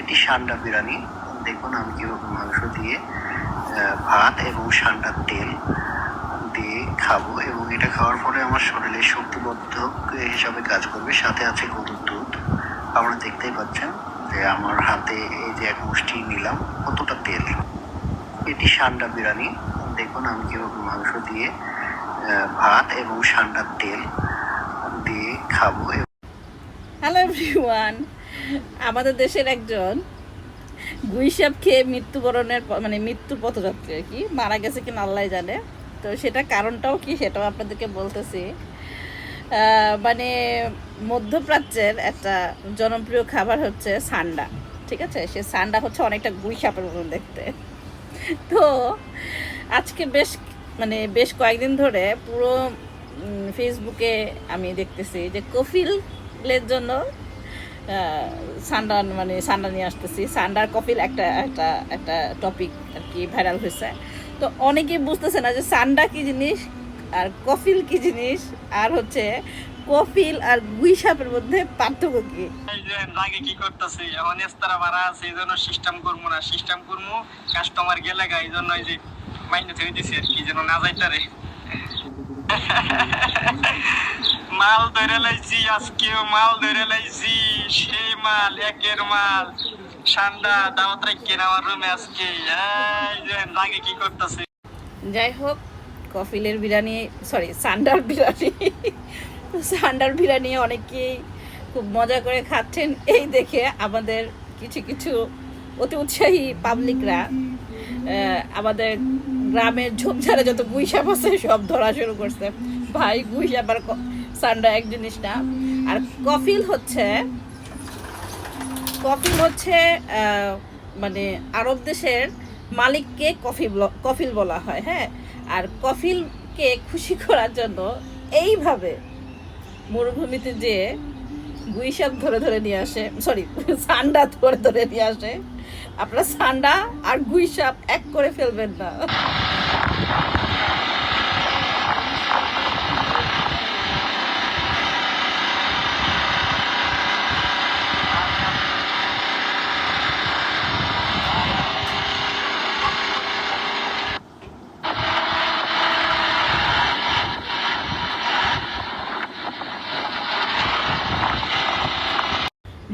এটি সান্ডা বিরিয়ানি। দেখুন আমি কীভাবে মাংস দিয়ে ভাত এবং সান্ডার তেল দিয়ে খাব এবং এটা খাওয়ার পরে আমার শরীরে শক্তিবর্ধক হিসাবে কাজ করবে। সাথে আছে গরুর দুধ। আপনারা দেখতেই পাচ্ছেন যে আমার হাতে এই যে এক মুষ্টি নিলাম, কতটা তেল। এটি সান্ডা বিরিয়ানি। দেখুন আমি কীভাবে মাংস দিয়ে ভাত এবং সান্ডার তেল দিয়ে খাব। হ্যালো এভরিওয়ান আমাদের দেশের একজন গুইসাপ খেয়ে মৃত্যুবরণের মানে মৃত্যুর পথযাত্রী আর কি, মারা গেছে কিনা আল্লাহ জানে। তো সেটা কারণটাও কি সেটাও আপনাদেরকে বলতেছি। মানে মধ্যপ্রাচ্যের একটা জনপ্রিয় খাবার হচ্ছে সান্ডা, ঠিক আছে? সে সান্ডা হচ্ছে অনেকটা গুইসাপের মতন দেখতে। তো আজকে বেশ মানে বেশ কয়েকদিন ধরে পুরো ফেসবুকে আমি দেখতেছি যে কফিলের জন্য আহ, সান্ডা মানে সান্ডা নিয়ে আসতেছি। সান্ডার কফিল একটা একটা একটা টপিক আর কি ভাইরাল হয়েছে। তো অনেকেই বুঝতেছে না যে সান্ডা কি জিনিস আর কফিল কি জিনিস আর হচ্ছে কফিল আর গুইসাপের মধ্যে পার্থক্য কি? রাগে কি করতেছি? এখন এস্তারা ভাড়া আছে এই জন্য সিস্টেম করব না। সিস্টেম করব কাস্টমার গেলে গা এই জন্য এই যে মাইনে থেকে দিছি আর কি যেন না যাইতারে। মাল ধরে লাইছি, আজকেও মাল ধরে লাইছি। সেই মাল, একের মাল। ঠান্ডা দাওয়াত রাখি আমার রুমে আজকে। রাগে কি করতেছি? যাই হোক, কফিলের বিরিয়ানি সরি সান্ডার বিরিয়ানি। সান্ডার বিরিয়ানি অনেকেই খুব মজা করে খাচ্ছেন। এই দেখে আমাদের কিছু কিছু অতি উৎসাহী পাবলিকরা আমাদের গ্রামের ঝোপঝাড়ে যত গুইসাপ আছে সব ধরা শুরু করছে। ভাই গুইসাপ আর সান্ডা এক জিনিস না। আর কফিল হচ্ছে কফিল হচ্ছে মানে আরব দেশের মালিককে কফি কফিল বলা হয় হ্যাঁ? আর কফিলকে খুশি করার জন্য এইভাবে মরুভূমিতে যে গুইসাপ ধরে ধরে নিয়ে আসে সরি সান্ডা ধরে ধরে নিয়ে আসে, আপনারা সান্ডা আর গুইসাপ এক করে ফেলবেন না।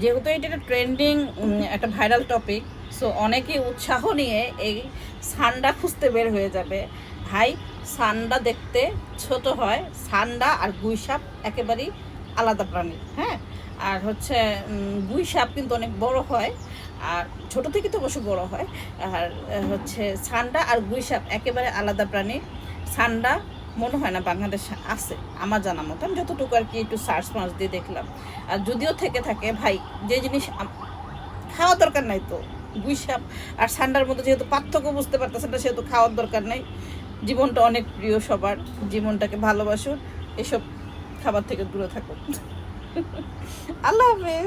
যেহেতু এটা একটা ট্রেন্ডিং একটা ভাইরাল টপিক সো অনেকে উৎসাহ নিয়ে এই সান্ডা খুঁজতে বের হয়ে যাবে। ভাই, সান্ডা দেখতে ছোট হয়, সান্ডা আর গুইসাপ একেবারেই আলাদা প্রাণী হ্যাঁ? আর হচ্ছে গুইসাপ কিন্তু অনেক বড় হয়, আর ছোট থেকে তো অবশ্য বড় হয়। আর হচ্ছে সান্ডা আর গুইসাপ একেবারে আলাদা প্রাণী। সান্ডা মনে হয় না বাংলাদেশে আছে, আমার জানা মতো। আমি যতটুকু আর কি একটু সার্চ মার্চ দিয়ে দেখলাম। আর যদিও থেকে থাকে, ভাই, যে জিনিস খাওয়ার দরকার নাই তো। গুইসাপ আর সান্ডার মধ্যে যেহেতু পার্থক্য বুঝতে পারতেছে না, সেহেতু খাওয়ার দরকার নাই। জীবনটা অনেক প্রিয় সবার, জীবনটাকে ভালোবাসুন, এসব খাবার থেকে দূরে থাকুন। আল্লাহ হাফেজ।